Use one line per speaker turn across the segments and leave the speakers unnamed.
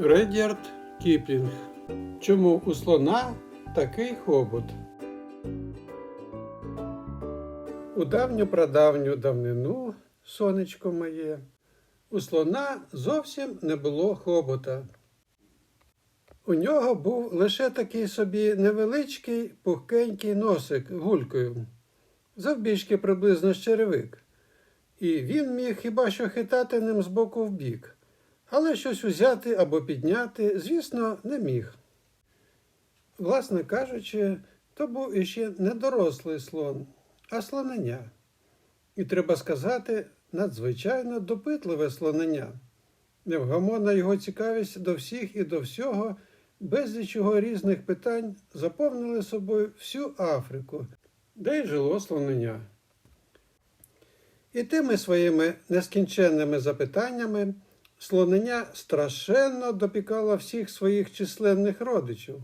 Редярд Кіплінг. Чому у слона такий хобот? У давню прадавню давнину, сонечко моє, у слона зовсім не було хобота. У нього був лише такий собі невеличкий пухкенький носик гулькою, завбільшки приблизно з черевик. І він міг хіба що хитати ним з боку в бік, але щось узяти або підняти, звісно, не міг. Власне кажучи, то був іще не дорослий слон, а слонення. І треба сказати, надзвичайно допитливе слонення. Невгамонна його цікавість до всіх і до всього, безліч його різних питань заповнили собою всю Африку, де й жило слонення. І тими своїми нескінченними запитаннями слонення страшенно допікало всіх своїх численних родичів.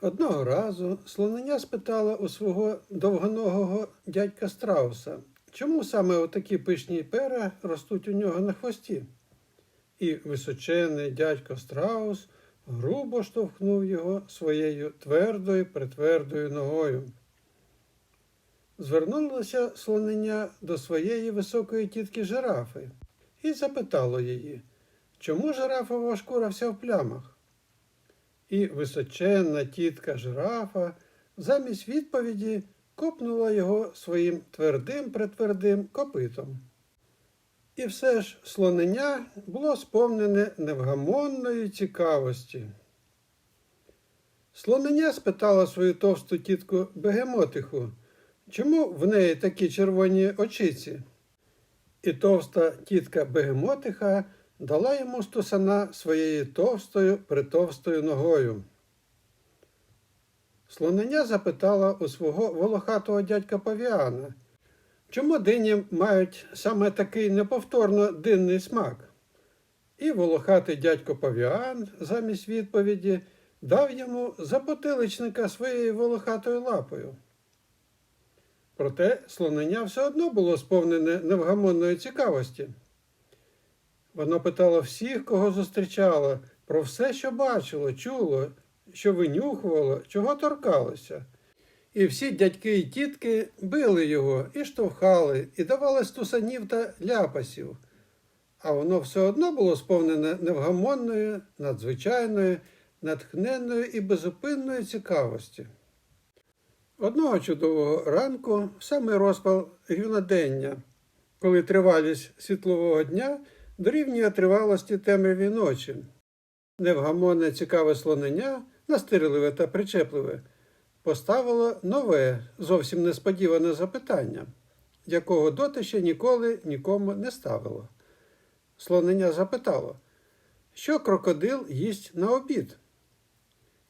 Одного разу слонення спитала у свого довгоногого дядька Страуса, чому саме отакі пишні пера ростуть у нього на хвості. І височений дядько Страус грубо штовхнув його своєю твердою притвердою ногою. Звернулося слонення до своєї високої тітки жирафи і запитало її, чому жирафова шкура вся в плямах. І височенна тітка жирафа замість відповіді копнула його своїм твердим притвердим копитом. І все ж слонення було сповнене невгамонної цікавості. Слонення спитала свою товсту тітку Бегемотиху, чому в неї такі червоні очиці? І товста тітка Бегемотиха дала йому стусана своєю товстою притовстою ногою. Слонення запитала у свого волохатого дядька Павіана, чому дині мають саме такий неповторно динний смак. І волохатий дядько Павіан замість відповіді дав йому запотиличника своєю волохатою лапою. Проте слонення все одно було сповнене невгамонної цікавості. Воно питало всіх, кого зустрічало, про все, що бачило, чуло, що винюхувало, чого торкалося. І всі дядьки і тітки били його і штовхали, і давали стусанів та ляпасів. А воно все одно було сповнене невгамонною, надзвичайною, натхненною і безупинною цікавості. Одного чудового ранку, в самий розпал рівнодення, коли тривалість світлового дня дорівнює тривалості темряві ночі, невгамонне цікаве слонення, настирливе та причепливе, поставило нове, зовсім несподіване запитання, якого доти ще ніколи нікому не ставило. Слонення запитало, що крокодил їсть на обід?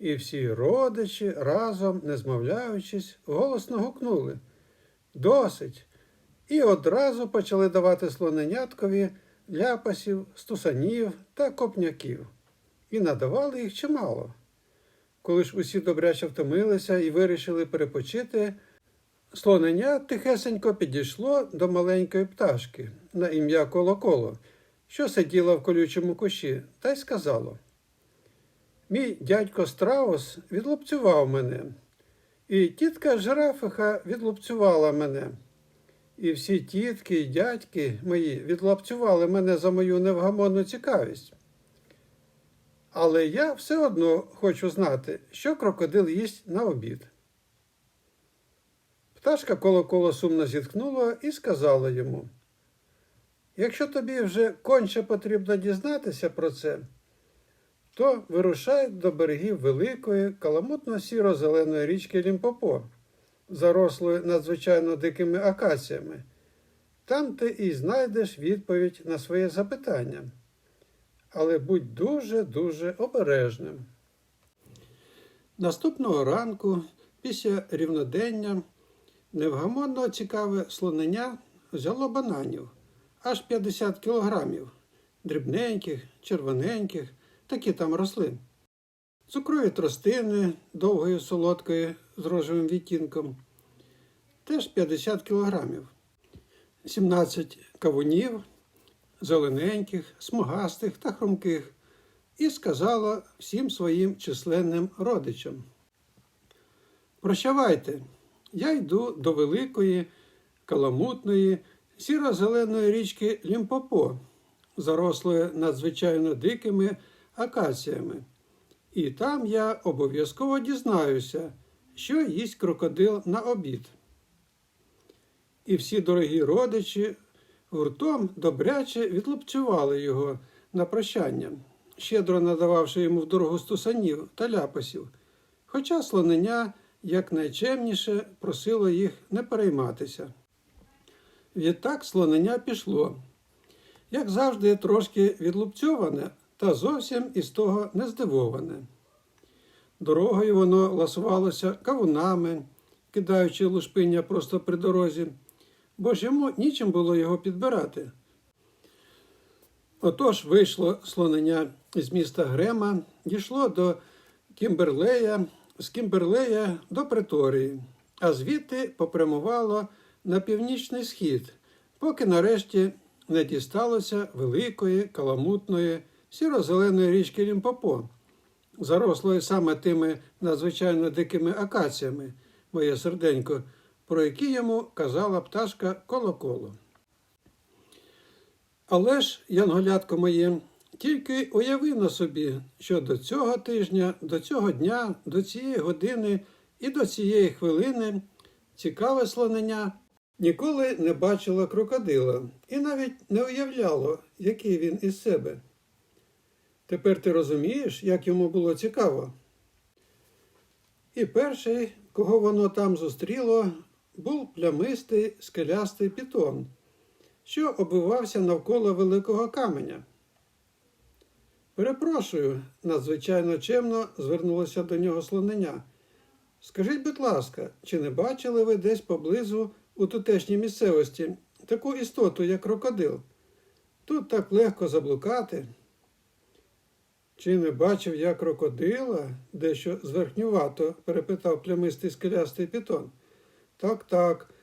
І всі родичі, разом, не змовляючись, голосно гукнули Досить! І одразу почали давати слоненяткові ляпасів, стусанів та копняків, і надавали їх чимало. Коли ж усі добряче втомилися і вирішили перепочити, слонення тихесенько підійшло до маленької пташки на ім'я Колоколо, що сиділа в колючому кущі, та й сказало. Мій дядько Страус відлупцював мене, і тітка жирафиха відлупцювала мене. І всі тітки і дядьки мої відлапцювали мене за мою невгамонну цікавість. Але я все одно хочу знати, що крокодил їсть на обід. Пташка коло коло сумно зіткнула і сказала йому: Якщо тобі вже конче потрібно дізнатися про це, то вирушай до берегів великої, каламутно сіро-зеленої річки Лімпопо зарослою надзвичайно дикими акаціями. Там ти і знайдеш відповідь на своє запитання. Але будь дуже-дуже обережним. Наступного ранку, після рівнодення, невгамонно цікаве слонення взяло бананів аж 50 кілограмів, дрібненьких, червоненьких, такі там росли. Цукрові тростини довгої солодкої з рожевим відтінком, теж 50 кілограмів, 17 кавунів зелененьких, смугастих та хрумких, і сказала всім своїм численним родичам. Прощавайте, я йду до великої, каламутної, сіро-зеленої річки Лімпопо, зарослої надзвичайно дикими акаціями. І там я обов'язково дізнаюся, що їсть крокодил на обід. І всі дорогі родичі гуртом добряче відлупцювали його на прощання, щедро надававши йому в дорогу стусанів та ляпасів, хоча слонення якнайчемніше просило їх не перейматися. Відтак слонення пішло, як завжди, трошки відлупцьоване та зовсім із того не здивоване. Дорогою воно ласувалося кавунами, кидаючи лушпиння просто при дорозі, бо ж йому нічим було його підбирати. Отож вийшло слонення з міста Грема, дійшло до Кімберлея, з Кімберлея до Преторії, а звідти попрямувало на північний схід, поки нарешті не дісталося великої, каламутної, сіро-зеленої річки Лімпопо, зарослої саме тими надзвичайно дикими акаціями, моє серденько, про які йому казала пташка коло-коло. Але ж, янголятко моє, тільки уяви на собі, що до цього тижня, до цього дня, до цієї години і до цієї хвилини цікаве слонення ніколи не бачило крокодила і навіть не уявляло, який він із себе. Тепер ти розумієш, як йому було цікаво. І перший, кого воно там зустріло, був плямистий скелястий пітон, що обвивався навколо великого каменя. Перепрошую, надзвичайно чемно звернулося до нього слонення. Скажіть, будь ласка, чи не бачили ви десь поблизу у тутешній місцевості таку істоту, як крокодил? Тут так легко заблукати. Чи не бачив я крокодила? дещо зверхнювато перепитав плямистий скелястий пітон. Так, так.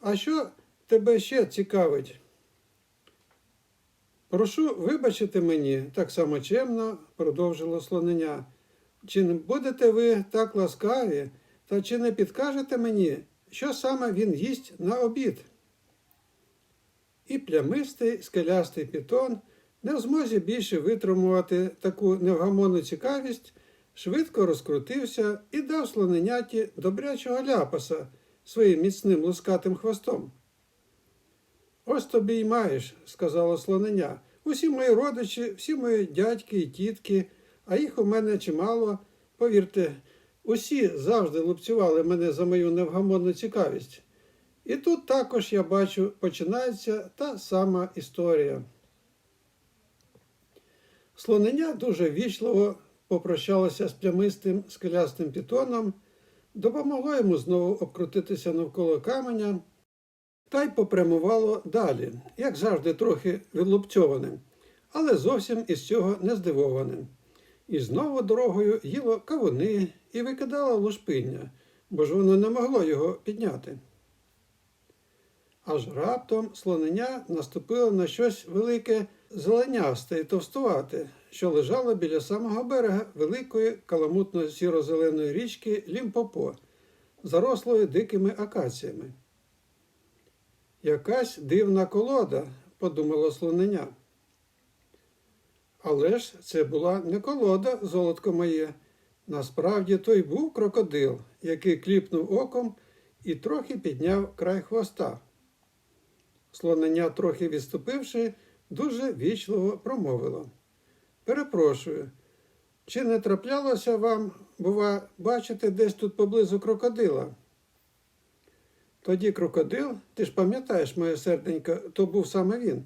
А що тебе ще цікавить? Прошу вибачити мені, так само чемно продовжило слонення. Чи не будете ви так ласкаві, та чи не підкажете мені, що саме він їсть на обід? І плямистий скелястий пітон, не в змозі більше витримувати таку невгамонну цікавість, швидко розкрутився і дав слоненяті добрячого ляпаса своїм міцним лускатим хвостом. Ось тобі й маєш, сказала слоненя. Усі мої родичі, всі мої дядьки і тітки, а їх у мене чимало, повірте, усі завжди лупцювали мене за мою невгамонну цікавість. І тут також, я бачу, починається та сама історія. Слонення дуже вічливо попрощалося з плямистим скелястим пітоном, допомогло йому знову обкрутитися навколо каменя та й попрямувало далі, як завжди, трохи відлупцьованим, але зовсім із цього не здивованим. І знову дорогою їло кавуни і викидало лушпиння, бо ж воно не могло його підняти. Аж раптом слонення наступило на щось велике зеленясте і товстувате, що лежало біля самого берега великої каламутно сіро-зеленої річки Лімпопо, зарослої дикими акаціями. Якась дивна колода, подумало слонення. Але ж це була не колода, золотко моє. Насправді то й був крокодил, який кліпнув оком і трохи підняв край хвоста. Слонення, трохи відступивши, дуже вічливо промовило. Перепрошую, чи не траплялося вам, бува, бачити десь тут поблизу крокодила? Тоді крокодил, ти ж пам'ятаєш, моє серденько, то був саме він,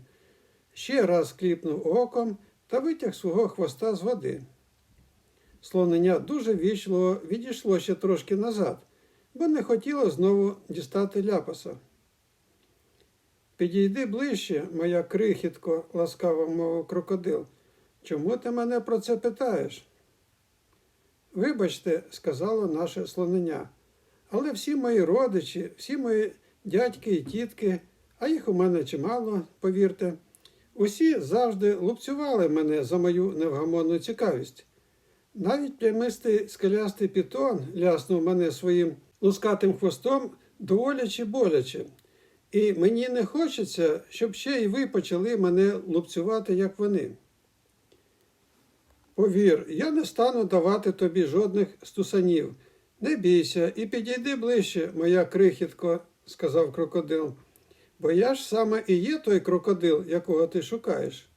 ще раз кліпнув оком та витяг свого хвоста з води. Слонення дуже вічливо відійшло ще трошки назад, бо не хотіло знову дістати ляпаса. Підійди ближче, моя крихітко, ласкаво мовив крокодил. Чому ти мене про це питаєш? Вибачте, сказало наше слонення, але всі мої родичі, всі мої дядьки і тітки, а їх у мене чимало, повірте, Усі завжди лупцювали мене за мою невгамонну цікавість. Навіть прямистий скелястий пітон ляснув мене своїм лускатим хвостом доволяче боляче. І мені не хочеться, щоб ще й ви почали мене лупцювати, як вони. Повір, я не стану давати тобі жодних стусанів. Не бійся і підійди ближче, моя крихітко, сказав крокодил, бо я ж саме і є той крокодил, якого ти шукаєш.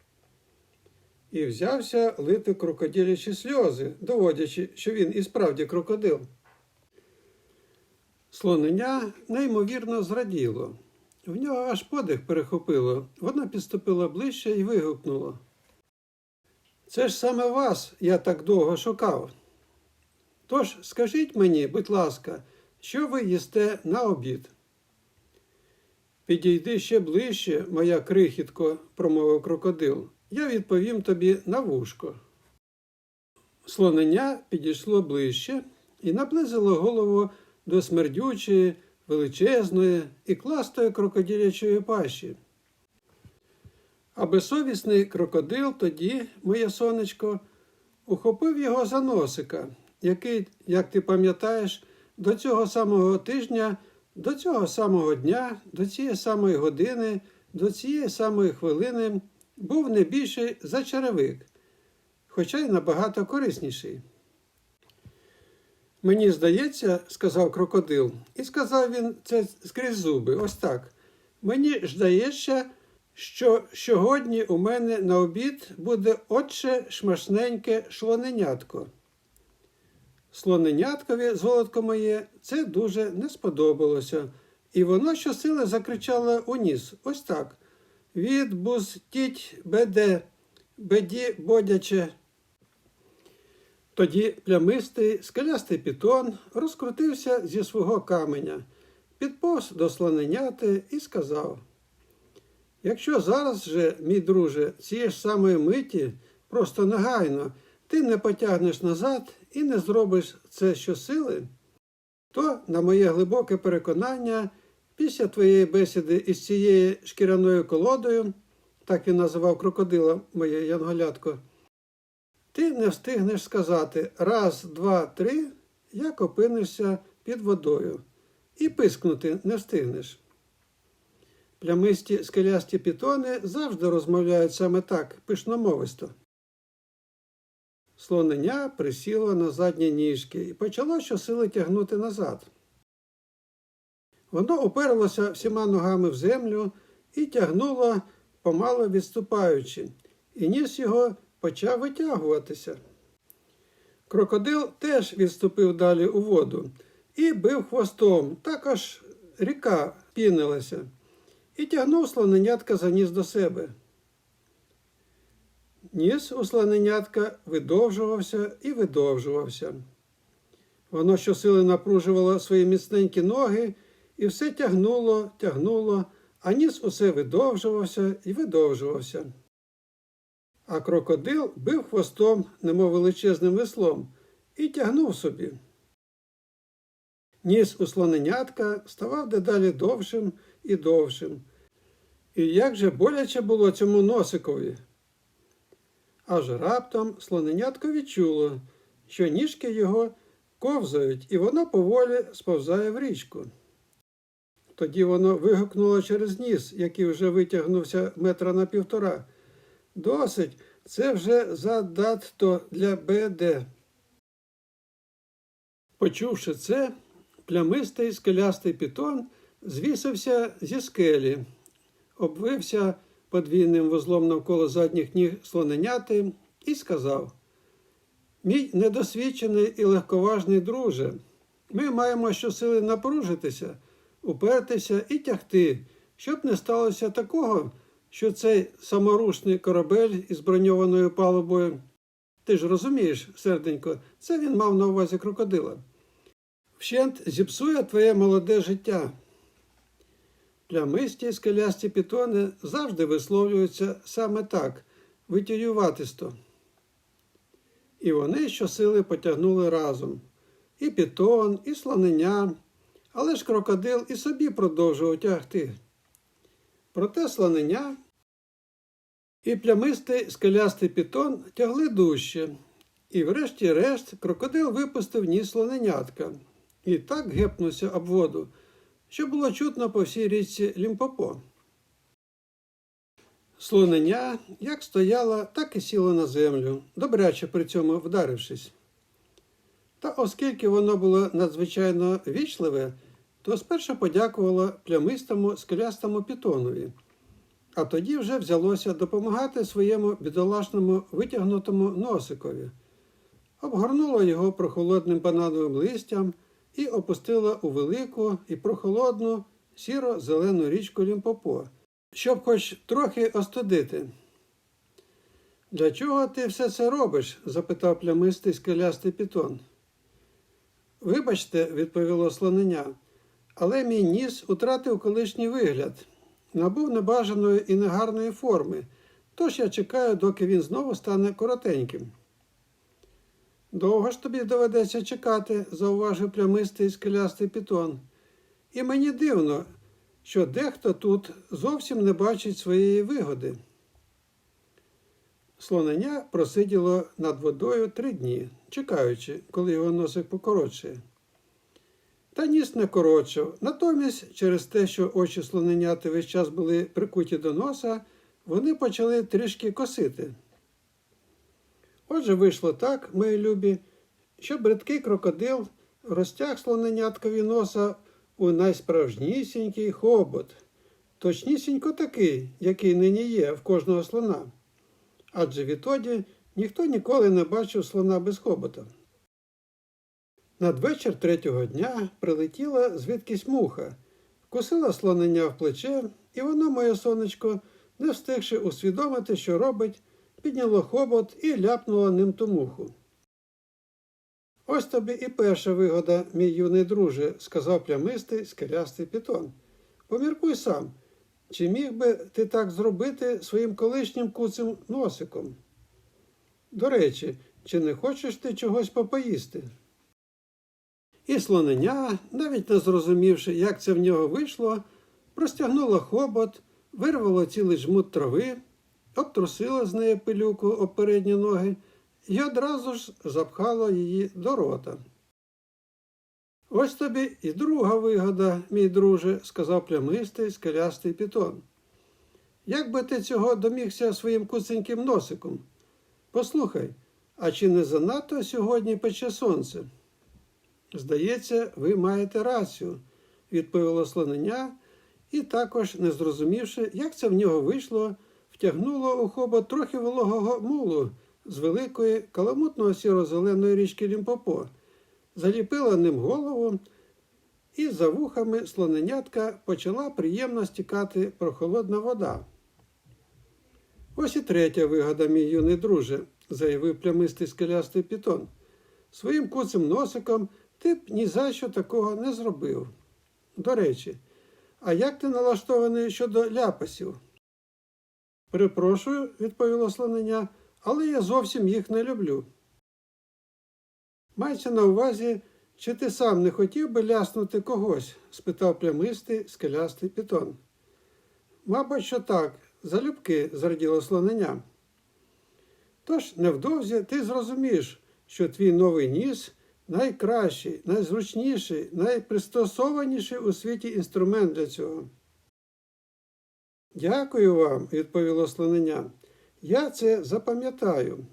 І взявся лити крокодилячі сльози, доводячи, що він і справді крокодил. Слонення неймовірно зраділо. В нього аж подих перехопило. Вона підступила ближче і вигукнула. Це ж саме вас я так довго шукав. Тож скажіть мені, будь ласка, що ви їсте на обід? Підійди ще ближче, моя крихітко, промовив крокодил. Я відповім тобі на вушко. Слонення підійшло ближче і наблизило голову до смердючої, величезної і кластої крокодилячої пащі. А безсовісний крокодил тоді, моє сонечко, ухопив його за носика, який, як ти пам'ятаєш, до цього самого тижня, до цього самого дня, до цієї самої години, до цієї самої хвилини був не більший за черевик, хоча й набагато корисніший. Мені здається, сказав крокодил, і сказав він це скрізь зуби, ось так. Мені здається, що сьогодні у мене на обід буде отче шмашненьке шлоненятко. Слоненяткові, золотко моє, це дуже не сподобалося, і воно щосили закричало у ніс, ось так. Відбустіть беде, беді бодяче. Тоді плямистий скелястий пітон розкрутився зі свого каменя, підповз до слоненяти і сказав: Якщо зараз же, мій друже, цієї ж самої миті, просто негайно, ти не потягнеш назад і не зробиш це щосили, то, на моє глибоке переконання, після твоєї бесіди із цією шкіряною колодою, так він називав крокодила моє янголятко, ти не встигнеш сказати раз, два, три, як опинишся під водою, і пискнути не встигнеш. Плямисті скелясті пітони завжди розмовляють саме так, пишномовисто. Слонення присіло на задні ніжки і почало щосили тягнути назад. Воно уперлося всіма ногами в землю і тягнуло, помало відступаючи, і ніс його почав витягуватися. Крокодил теж відступив далі у воду і бив хвостом, також ріка пінилася, і тягнув слоненятка за ніс до себе. Ніс у слоненятка видовжувався і видовжувався. Воно щосили напружувало свої міцненькі ноги і все тягнуло, тягнуло, а ніс усе видовжувався і видовжувався. А крокодил бив хвостом, немов величезним веслом, і тягнув собі. Ніс у слоненятка ставав дедалі довшим і довшим. І як же боляче було цьому носикові. Аж раптом слоненятко відчуло, що ніжки його ковзають, і воно поволі сповзає в річку. Тоді воно вигукнуло через ніс, який вже витягнувся метра на півтора. Досить, це вже задатто для БД. Почувши це, плямистий скелястий пітон звісився зі скелі, обвився подвійним вузлом навколо задніх ніг слоненяти і сказав: Мій недосвідчений і легковажний друже, ми маємо щосили напружитися, упертися і тягти, щоб не сталося такого, що цей саморушний корабель із броньованою палубою. Ти ж розумієш, серденько, це він мав на увазі крокодила. Вщент зіпсує твоє молоде життя. Плямисті скелясті пітони завжди висловлюються саме так, витіюватисто. І вони щосили потягнули разом і пітон, і слонення, але ж крокодил і собі продовжував тягти. Проте слонення І плямистий скелястий пітон тягли дужче. І врешті-решт крокодил випустив ніс слоненятка і так гепнувся об воду, що було чутно по всій річці Лімпопо. Слоненя як стояла, так і сіла на землю, добряче при цьому вдарившись. Та оскільки воно було надзвичайно вічливе, то спершу подякувало плямистому скелястому пітонові, а тоді вже взялося допомагати своєму бідолашному витягнутому носикові, обгорнуло його прохолодним банановим листям і опустило у велику і прохолодну сіро-зелену річку Лімпопо, щоб хоч трохи остудити. Для чого ти все це робиш? запитав плямистий скелястий пітон. Вибачте, відповіло слоненя, але мій ніс утратив колишній вигляд, набув небажаної і негарної форми, тож я чекаю, доки він знову стане коротеньким. Довго ж тобі доведеться чекати, зауважив плямистий скелястий пітон. І мені дивно, що дехто тут зовсім не бачить своєї вигоди. Слонення просиділо над водою три дні, чекаючи, коли його носик покоротшає. Та ніс не коротшав. Натомість, через те, що очі слоненяти весь час були прикуті до носа, вони почали трішки косити. Отже, вийшло так, мої любі, що бридкий крокодил розтяг слоненяткові носа у найсправжнісінький хобот, точнісінько такий, який нині є в кожного слона. Адже відтоді ніхто ніколи не бачив слона без хобота. Надвечір третього дня прилетіла звідкись муха, вкусила слонення в плече, і воно, моє сонечко, не встигши усвідомити, що робить, підняло хобот і ляпнуло ним ту муху. Ось тобі і перша вигода, мій юний друже, сказав плямистий скелястий пітон. Поміркуй сам, чи міг би ти так зробити своїм колишнім куцим носиком? До речі, чи не хочеш ти чогось попоїсти? І слоненя, навіть не зрозумівши, як це в нього вийшло, простягнуло хобот, вирвало цілий жмут трави, обтрусило з неї пилюку об передні ноги і одразу ж запхало її до рота. Ось тобі і друга вигода, мій друже, сказав плямистий скелястий пітон. Як би ти цього домігся своїм куценьким носиком? Послухай, а чи не занадто сьогодні пече сонце? Здається, ви маєте рацію, відповіло слонення, і також, не зрозумівши, як це в нього вийшло, втягнуло у хобот трохи вологого мулу з великої каламутного сіро-зеленої річки Лімпопо, заліпила ним голову, і за вухами слоненятка почала приємно стікати прохолодна вода. Ось і третя вигода, мій юний друже, заявив плямистий скелястий пітон. Своїм куцим носиком ти б ні за що такого не зробив. До речі, а як ти налаштований щодо ляпасів? Перепрошую, відповіло слонення, але я зовсім їх не люблю. Мається на увазі, чи ти сам не хотів би ляснути когось? спитав плямистий скелястий пітон. Мабуть, що так, залюбки, зраділо слонення. Тож невдовзі ти зрозумієш, що твій новий ніс найкращий, найзручніший, найпристосованіший у світі інструмент для цього. Дякую вам, відповіло слонення. Я це запам'ятаю.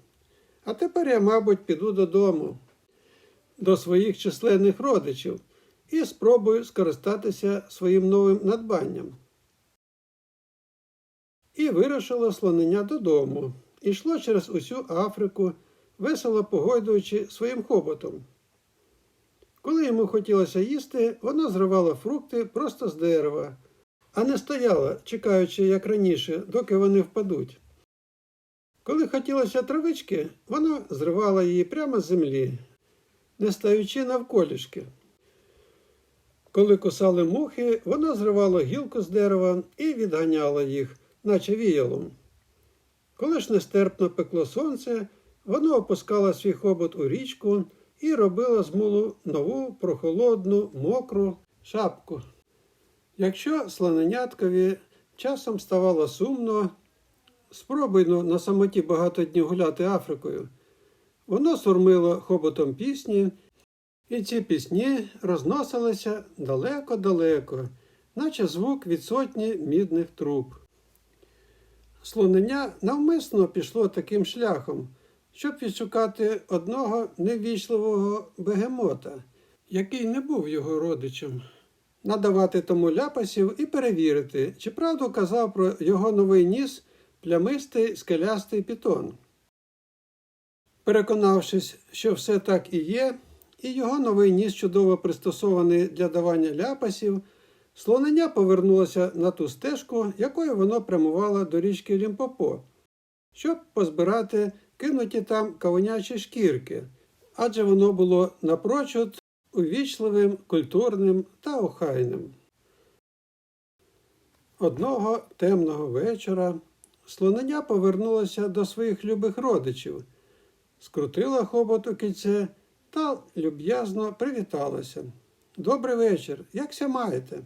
А тепер я, мабуть, піду додому, до своїх численних родичів і спробую скористатися своїм новим надбанням. І вирушило слонення додому, і йшло через усю Африку, весело погойдуючи своїм хоботом. Коли йому хотілося їсти, воно зривало фрукти просто з дерева, а не стояло, чекаючи, як раніше, доки вони впадуть. Коли хотілося травички, воно зривало її прямо з землі, не стаючи навколішки. Коли кусали мухи, воно зривало гілку з дерева і відганяло їх, наче віялом. Коли ж нестерпно пекло сонце, воно опускало свій хобот у річку і робило з мулу нову прохолодну, мокру шапку. Якщо слоненяткові часом ставало сумно, спробуй ну, на самоті багато днів гуляти Африкою. Воно сурмило хоботом пісні, і ці пісні розносилися далеко-далеко, наче звук від сотні мідних труб. Слонення навмисно пішло таким шляхом, щоб відшукати одного неввічливого бегемота, який не був його родичем, надавати тому ляпасів і перевірити, чи правду казав про його новий ніс плямистий скелястий пітон. Переконавшись, що все так і є, і його новий ніс чудово пристосований для давання ляпасів, слонення повернулося на ту стежку, якою воно прямувало до річки Лімпопо, щоб позбирати кинуті там кавунячі шкірки, адже воно було напрочуд увічливим, культурним та охайним. Одного темного вечора слонення повернулося до своїх любих родичів, скрутила хобот у кільце та люб'язно привіталася. Добрий вечір, якся маєте?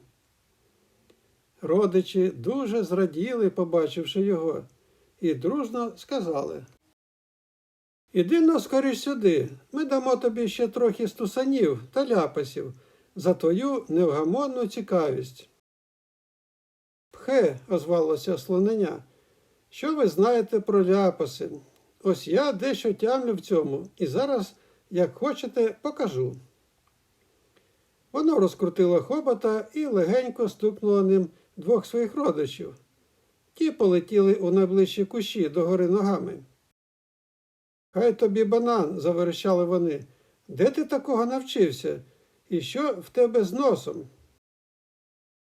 Родичі дуже зраділи, побачивши його, і дружно сказали. Іди но скоріш сюди, ми дамо тобі ще трохи стусанів та ляпасів за твою невгамонну цікавість. Пхе, озвалося слонення. Що ви знаєте про ляпаси? Ось я дещо тямлю в цьому, і зараз, як хочете, покажу. Воно розкрутило хобота і легенько стукнуло ним двох своїх родичів. Ті полетіли у найближчі кущі догори ногами. Хай тобі банан, заверещали вони. Де ти такого навчився? І що в тебе з носом?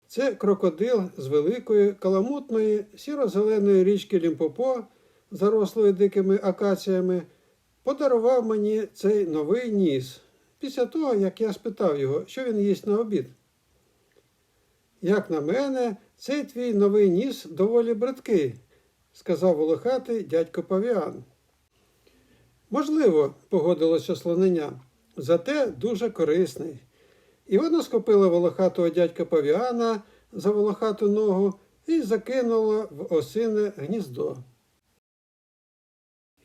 Це крокодил з великої каламутної сіро-зеленої річки Лімпопо, зарослої дикими акаціями, подарував мені цей новий ніс після того, як я спитав його, що він їсть на обід. Як на мене, цей твій новий ніс доволі бридкий, сказав волохатий дядько Павіан. Можливо, погодилося слонення, зате дуже корисний. І вона схопила волохатого дядька Павіана за волохату ногу і закинула в осине гніздо.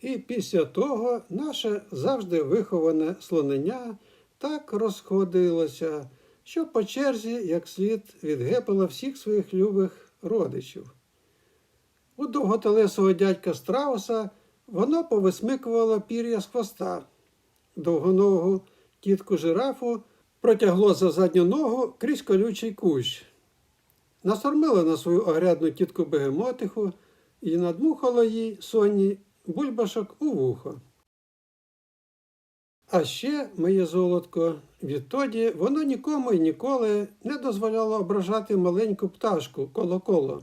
І після того наше завжди виховане слонення так розходилося, що по черзі, як слід, відгепило всіх своїх любих родичів. У довготелесого дядька страуса воно повисмикувало пір'я з хвоста. Довгоногу тітку жирафу протягло за задню ногу крізь колючий кущ. Насормило на свою огрядну тітку бегемотиху і надмухало їй сонні бульбашок у вухо. А ще, моє золотко, відтоді воно нікому і ніколи не дозволяло ображати маленьку пташку коло-коло.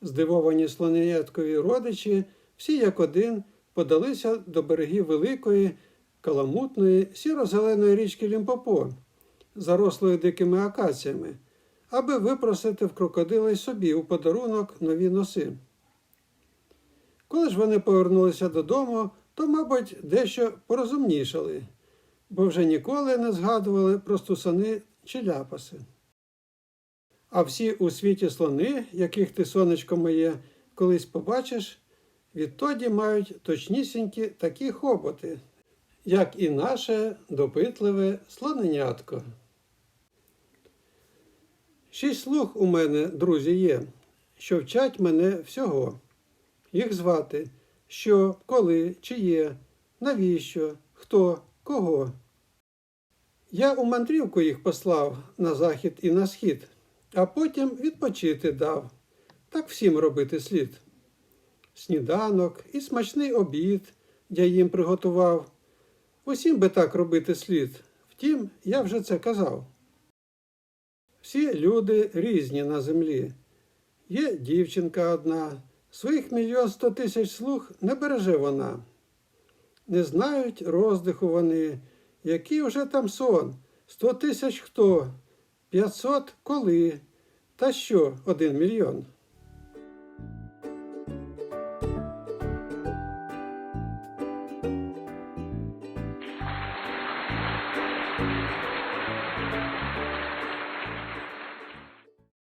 Здивовані слоненяткові родичі, всі як один, подалися до берегів великої, каламутної, сіро-зеленої річки Лімпопо, зарослої дикими акаціями, аби випросити в крокодила й собі у подарунок нові носи. Коли ж вони повернулися додому, то, мабуть, дещо порозумнішали, бо вже ніколи не згадували про стусани чи ляпаси. А всі у світі слони, яких ти, сонечко моє, колись побачиш, відтоді мають точнісінькі такі хоботи, як і наше допитливе слоненятко. Шість слуг у мене, друзі, є, що вчать мене всього. Їх звати що, коли, чиє, навіщо, хто, кого. Я у мандрівку їх послав на захід і на схід, а потім відпочити дав. Так всім робити слід. Сніданок і смачний обід я їм приготував. Усім би так робити слід. Втім, я вже це казав. Всі люди різні на землі. Є дівчинка одна, своїх мільйон сто тисяч слуг не береже вона. Не знають роздиху вони, який вже там сон, сто тисяч хто, п'ятсот коли, та що один мільйон.